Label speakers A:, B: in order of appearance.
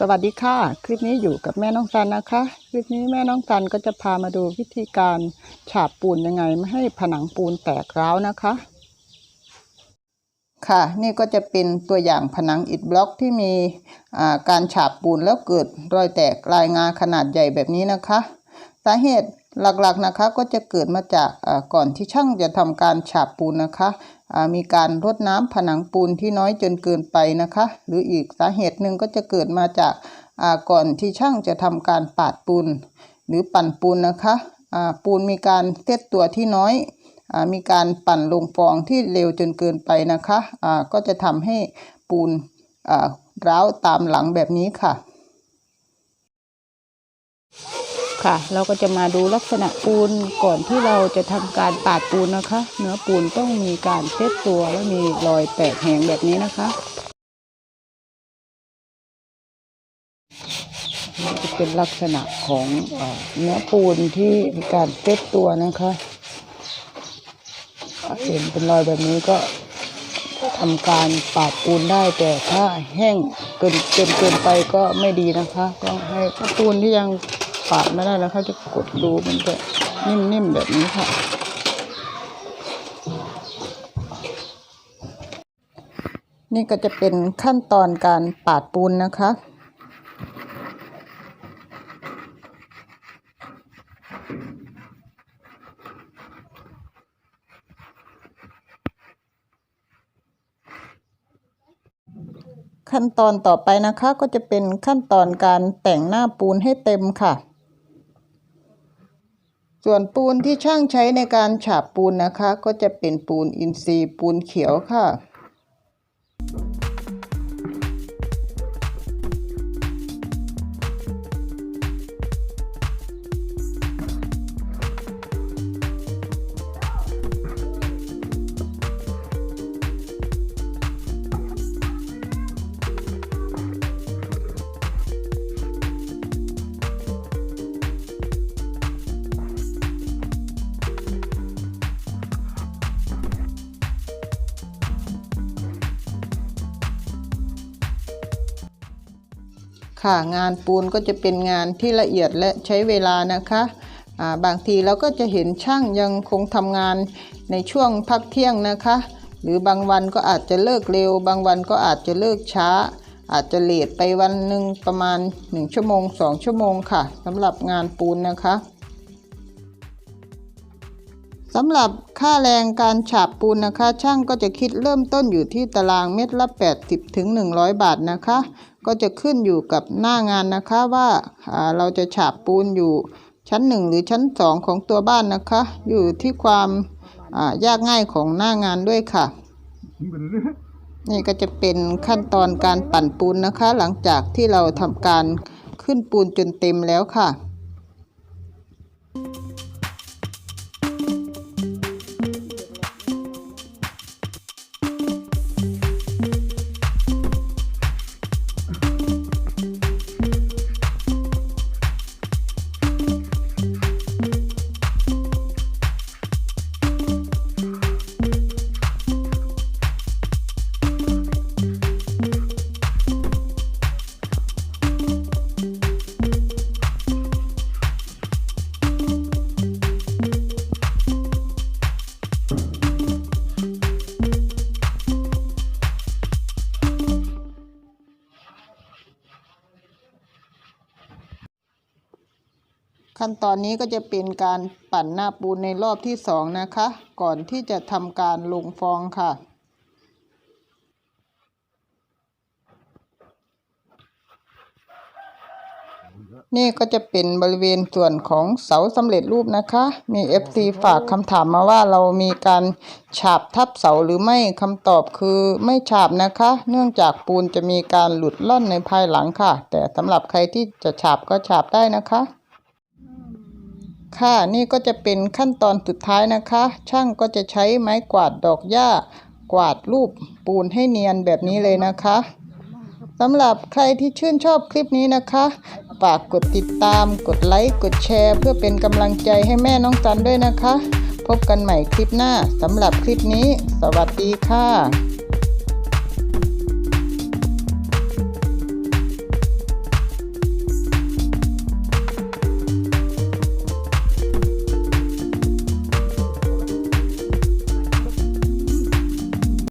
A: สวัสดีค่ะ คลิปนี้อยู่กับแม่น้องซันนะคะ คลิปนี้แม่น้องซันก็จะพามาดูวิธีการฉาบปูนยังไงไม่ให้ผนังปูนแตกร้าวนะคะ ค่ะ นี่ก็จะเป็นตัวอย่างผนังอิฐบล็อกที่มีการฉาบปูนแล้วเกิดรอยแตกลายงาขนาดใหญ่แบบนี้นะคะ สาเหตุ หลักๆนะคะก็จะเกิดมาจากก่อนที่ช่างจะทำการฉาบปูนนะคะมีการรดน้ำผนังปูนที่น้อยจนเกินไปนะคะ หรืออีกสาเหตุหนึ่งก็จะเกิดมาจากก่อนที่ช่างจะทำการปาดปูน หรือปั่นปูนนะคะปูนมีการเซตตัวที่น้อยมีการปั่นลงฟองที่เร็วจนเกินไปนะคะก็จะทำให้ปูนร้าวตามหลังแบบนี้ค่ะ ค่ะ เราก็จะมาดูลักษณะปูนก่อนที่เราจะทำการปาดปูนนะคะ เนื้อปูนต้องมีการเซตตัวและมีรอยแตกแหงแบบนี้นะคะนี่จะเป็นลักษณะของเนื้อปูนที่มีการเซตตัวนะคะเห็นเป็นรอยแบบนี้ก็ทำการปาดปูนได้แต่ถ้าแห้งเกินเกินเกินไปก็ไม่ดีนะคะต้องให้ปูนที่ยัง ปาดไม่ได้แล้วเขาจะกดดูมันจะนิ่มๆแบบนี้ค่ะ นี่ก็จะเป็นขั้นตอนการปาดปูนนะคะขั้นตอนต่อไปนะคะก็จะเป็นขั้นตอนการแต่งหน้าปูนให้เต็มค่ะ ส่วนปูนที่ช่างใช้ในการฉาบปูนนะคะ ก็จะเป็นปูนอินทรีย์ปูนเขียวค่ะ ค่ะ งานปูนก็จะเป็นงานที่ละเอียดและใช้เวลานะคะาบางทีเราก็จะเห็นช่างยังคงทำงานในช่วงพักเที่ยงนะคะ หรือบางวันก็อาจจะเลิกเร็ว บางวันก็อาจจะเลิกช้า อาจจะเลทไปวันหนึ่งประมาณ 1 ชั่วโมง 2 ชั่วโมงค่ะสำหรับงานปูนนะคะสำหรับค่าแรงการฉาบปูนนะคะ ช่างก็จะคิดเริ่มต้นอยู่ที่ตารางเม็ดละ 80ถึง100 บาทนะคะ ก็จะขึ้นอยู่กับหน้างานนะคะว่าเราจะฉาบปูนอยู่ชั้น 1 หรือชั้น 2 ของตัวบ้านนะคะ อยู่ที่ความยากง่ายของหน้างานด้วยค่ะ นี่ก็จะเป็นขั้นตอนการปั่นปูนนะคะ หลังจากที่เราทำการขึ้นปูนจนเต็มแล้วค่ะ ขั้นตอนนี้ก็จะเป็นการปั่นหน้าปูนในรอบที่สองนะคะ ก่อนที่จะทำการลงฟองค่ะ นี่ก็จะเป็นบริเวณส่วนของเสาสำเร็จรูปนะคะ มี FC ฝากคำถามมาว่าเรามีการฉาบทับเสาหรือไม่คำตอบคือไม่ฉาบนะคะ เนื่องจากปูนจะมีการหลุดล่อนในภายหลังค่ะ แต่สำหรับใครที่จะฉาบก็ฉาบได้นะคะ ค่ะนี่ก็จะเป็นขั้นตอนสุดท้ายนะคะ ช่างก็จะใช้ไม้กวาดดอกหญ้ากวาดรูปปูนให้เนียนแบบนี้เลยนะคะสำหรับใครที่ชื่นชอบคลิปนี้นะคะฝากกดติดตาม กดไลค์ กดแชร์ เพื่อเป็นกำลังใจให้แม่น้องจันด้วยนะคะ พบกันใหม่คลิปหน้าสำหรับคลิปนี้ สวัสดีค่ะ